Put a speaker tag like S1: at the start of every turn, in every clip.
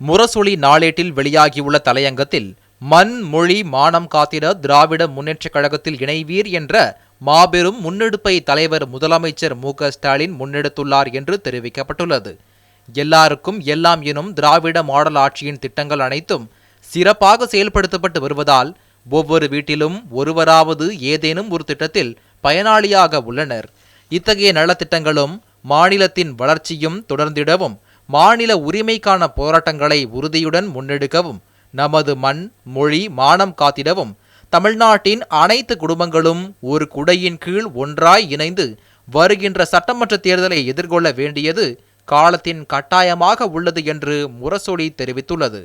S1: முரசொலி நாளேட்டில் வெளியாகியுள்ள தலையங்கத்தில் மண் மொழி மானம் காத்திட திராவிட முன்னேற்றக் கழகத்தில் இணைவீர் என்ற மாபெரும் முன்னெடுப்பை தலைவர் முதலமைச்சர் மு ஸ்டாலின் முன்னெடுத்துள்ளார் என்று தெரிவிக்கப்பட்டுள்ளது. எல்லாருக்கும் எல்லாம் எனும் திராவிட மாடல் ஆட்சியின் திட்டங்கள் அனைத்தும் சிறப்பாக செயல்படுத்தப்பட்டு வருவதால் ஒவ்வொரு வீட்டிலும் ஒருவராவது ஏதேனும் ஒரு திட்டத்தில் பயனாளியாக உள்ளனர். இத்தகைய நலத்திட்டங்களும் மாநிலத்தின் வளர்ச்சியும் தொடர்ந்திடவும் மாநில உரிமைக்கான போராட்டங்களை உறுதியுடன் முன்னெடுக்கவும் நமது மண் மொழி மானம் காத்திடவும் தமிழ்நாட்டின் அனைத்து குடும்பங்களும் ஒரு குடையின் கீழ் ஒன்றாய் இணைந்து வருகின்ற சட்டமன்ற தேர்தலை எதிர்கொள்ள வேண்டியது காலத்தின் கட்டாயமாக உள்ளது என்று முரசொலி தெரிவித்துள்ளது.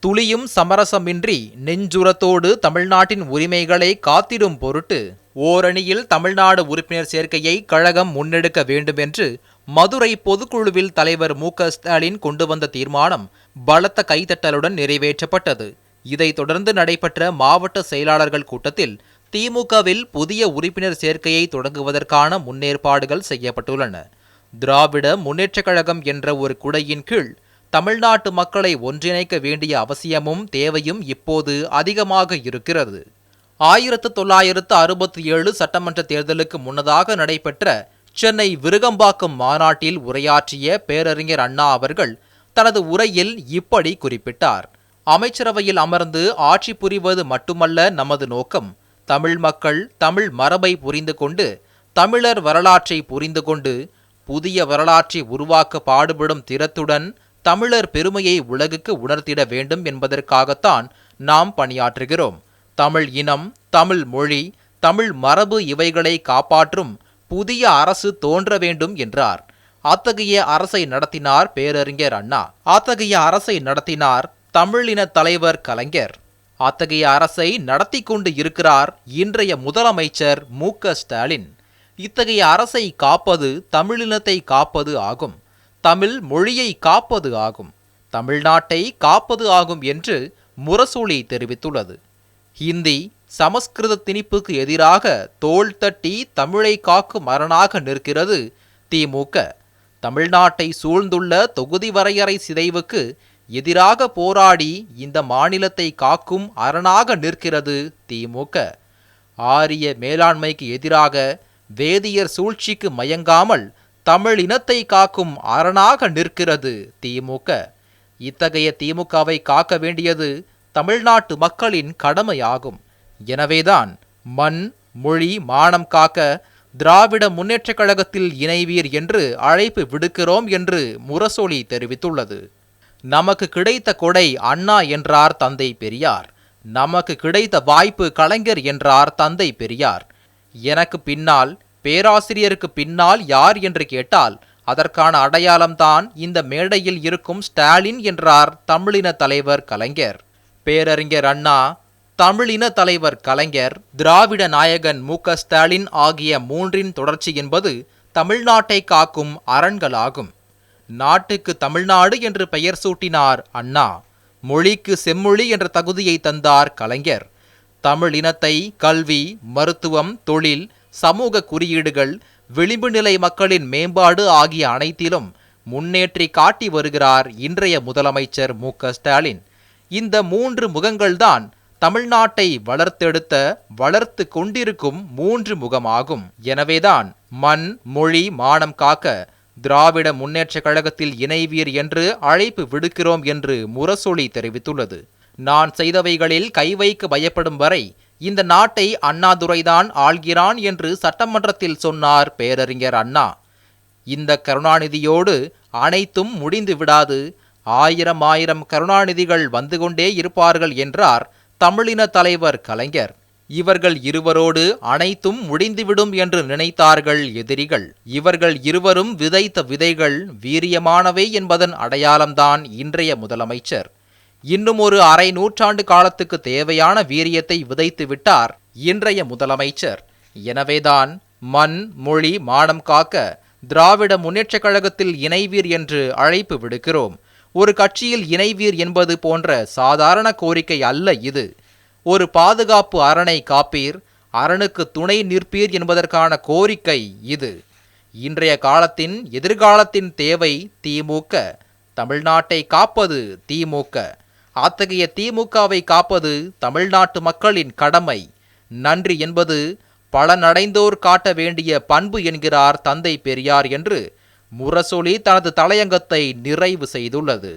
S1: துளியும் சமரசமின்றி நெஞ்சுரத்தோடு தமிழ்நாட்டின் உரிமைகளை காத்திடும் பொருட்டு ஓரணியில் தமிழ்நாடு உறுப்பினர் சேர்க்கையை கழகம் முன்னெடுக்க வேண்டும் என்று மதுரை பொதுக்குழுவில் தலைவர் மு ஸ்டாலின் கொண்டு வந்த தீர்மானம் பலத்த கைதட்டலுடன் நிறைவேற்றப்பட்டது. இதைத் தொடர்ந்து நடைபெற்ற மாவட்ட செயலாளர்கள் கூட்டத்தில் திமுகவில் புதிய உறுப்பினர் சேர்க்கையை தொடங்குவதற்கான முன்னேற்பாடுகள் செய்யப்பட்டுள்ளன. திராவிட முன்னேற்றக் கழகம் என்ற ஒரு குடையின் கீழ் தமிழ்நாட்டு மக்களை ஒன்றிணைக்க வேண்டிய அவசியமும் தேவையும் இப்போது அதிகமாக இருக்கிறது. ஆயிரத்து தொள்ளாயிரத்து அறுபத்தி ஏழு சட்டமன்ற தேர்தலுக்கு முன்னதாக நடைபெற்ற சென்னை விருகம்பாக்கம் மாநாட்டில் உரையாற்றிய பேரறிஞர் அண்ணா அவர்கள் தனது உரையில் இப்படி குறிப்பிட்டார். அமைச்சரவையில் அமர்ந்து ஆட்சி புரிவது மட்டுமல்ல நமது நோக்கம். தமிழ் மக்கள் தமிழ் மரபை புரிந்து கொண்டு தமிழர் வரலாற்றை புரிந்து கொண்டு புதிய வரலாற்றை உருவாக்க பாடுபடும் திறத்துடன் தமிழர் பெருமையை உலகுக்கு உணர்த்திட வேண்டும் என்பதற்காகத்தான் நாம் பணியாற்றுகிறோம். தமிழ் இனம் தமிழ் மொழி தமிழ் மரபு இவைகளை காப்பாற்றும் புதிய அரசு தோன்ற வேண்டும் என்றார். அத்தகைய அரசை நடத்தினார் பேரறிஞர் அண்ணா. அத்தகைய அரசை நடத்தினார் தமிழின தலைவர் கலைஞர். அத்தகைய அரசை நடத்தி கொண்டு இருக்கிறார் இன்றைய முதலமைச்சர் மு. ஸ்டாலின். இத்தகைய அரசை காப்பது தமிழினத்தை காப்பது ஆகும். தமிழ் மொழியை காப்பது ஆகும். தமிழ்நாட்டை காப்பது ஆகும் என்று முரசொலி தெரிவித்துள்ளது. ஹிந்தி சமஸ்கிருத திணிப்புக்கு எதிராக தோள் தட்டி தமிழை காக்கும் அரணாக நிற்கிறது திமுக தமிழ்நாட்டை சூழ்ந்துள்ள தொகுதி வரையறை சிதைவுக்கு எதிராக போராடி இந்த மாநிலத்தை காக்கும் அரணாக நிற்கிறது திமுக ஆரிய மேலாண்மைக்கு எதிராக வேதியர் சூழ்ச்சிக்கு மயங்காமல் தமிழ் இனத்தை காக்கும் அரணாக நிற்கிறது திமுக இத்தகைய திமுகவை காக்க வேண்டியது தமிழ்நாட்டு மக்களின் கடமையாகும். எனவேதான் மண் மொழி மானம் காக்க திராவிட முன்னேற்றக் கழகத்தில் இணைவீர் என்று அழைப்பு விடுக்கிறோம் என்று முரசொலி தெரிவித்துள்ளது. நமக்கு கிடைத்த கொடை அண்ணா என்றார் தந்தை பெரியார். நமக்கு கிடைத்த வாய்ப்பு கலைஞர் என்றார் தந்தை பெரியார். எனக்கு பின்னால் பேராசிரியருக்கு பின்னால் யார் என்று கேட்டால் அதற்கான அடையாளம்தான் இந்த மேடையில் இருக்கும் ஸ்டாலின் என்றார் தமிழின தலைவர் கலைஞர். பேரறிஞர் அண்ணா தமிழின தலைவர் கலைஞர் திராவிட நாயகன் மு ஸ்டாலின் ஆகிய மூன்றின் தொடர்ச்சி என்பது தமிழ்நாட்டை காக்கும் அரண்களாகும் நாட்டுக்கு தமிழ்நாடு என்று பெயர் சூட்டினார் அண்ணா. மொழிக்கு செம்மொழி என்ற தகுதியை தந்தார் கலைஞர். தமிழ் இனத்தை கல்வி மருத்துவம் தொழில் சமூக குறியீடுகள் விளிம்பு நிலை மக்களின் மேம்பாடு ஆகிய அனைத்திலும் முன்னேற்றி காட்டி வருகிறார் இன்றைய முதலமைச்சர் மு ஸ்டாலின். இந்த மூன்று முகங்கள்தான் தமிழ்நாட்டை வளர்த்தெடுத்த வளர்த்து கொண்டிருக்கும் மூன்று முகமாகும். எனவேதான் மண் மொழி மானம் காக்க திராவிட முன்னேற்றக் கழகத்தில் இணைவீர் என்று அழைப்பு விடுக்கிறோம் என்று முரசொலி தெரிவித்துள்ளது. நான் செய்தவைகளில் கை வைக்க பயப்படும் வரை இந்த நாட்டை அண்ணாதுரைதான் ஆள்கிறான் என்று சட்டமன்றத்தில் சொன்னார் பேரறிஞர் அண்ணா. இந்த கருணாநிதியோடு அனைத்தும் முடிந்து விடாது. ஆயிரம் ஆயிரம் கருணாநிதிகள் வந்து கொண்டே இருப்பார்கள் என்றார் தமிழின தலைவர் கலைஞர். இவர்கள் இருவரோடு அனைத்தும் முடிந்துவிடும் என்று நினைத்தார்கள் எதிரிகள். இவர்கள் இருவரும் விதைத்த விதைகள் வீரியமானவை என்பதன் அடையாளம்தான் இன்றைய முதலமைச்சர். இன்னும் ஒரு அரை நூற்றாண்டு காலத்துக்கு தேவையான வீரியத்தை விதைத்து விட்டார் இன்றைய முதலமைச்சர். எனவேதான் மண் மொழி மானம் காக்க திராவிட முன்னேற்றக் கழகத்தில் இணைவீர் என்று அழைப்பு விடுக்கிறோம். ஒரு கட்சியில் இணைவீர் என்பது போன்ற சாதாரண கோரிக்கை அல்ல இது. ஒரு பாதுகாப்பு அரணை காப்பீர் அரணுக்கு துணை நிற்பீர் என்பதற்கான கோரிக்கை இது. இன்றைய காலத்தின் எதிர்காலத்தின் தேவை திமுக. தமிழ்நாட்டை காப்பது திமுக. அத்தகைய திமுகவை காப்பது தமிழ்நாட்டு மக்களின் கடமை. நன்றி என்பது பலனடைந்தோர் காட்ட வேண்டிய பண்பு என்கிறார் தந்தை பெரியார் என்று முரசொலி தனது தலையங்கத்தை நிறைவு செய்துள்ளது.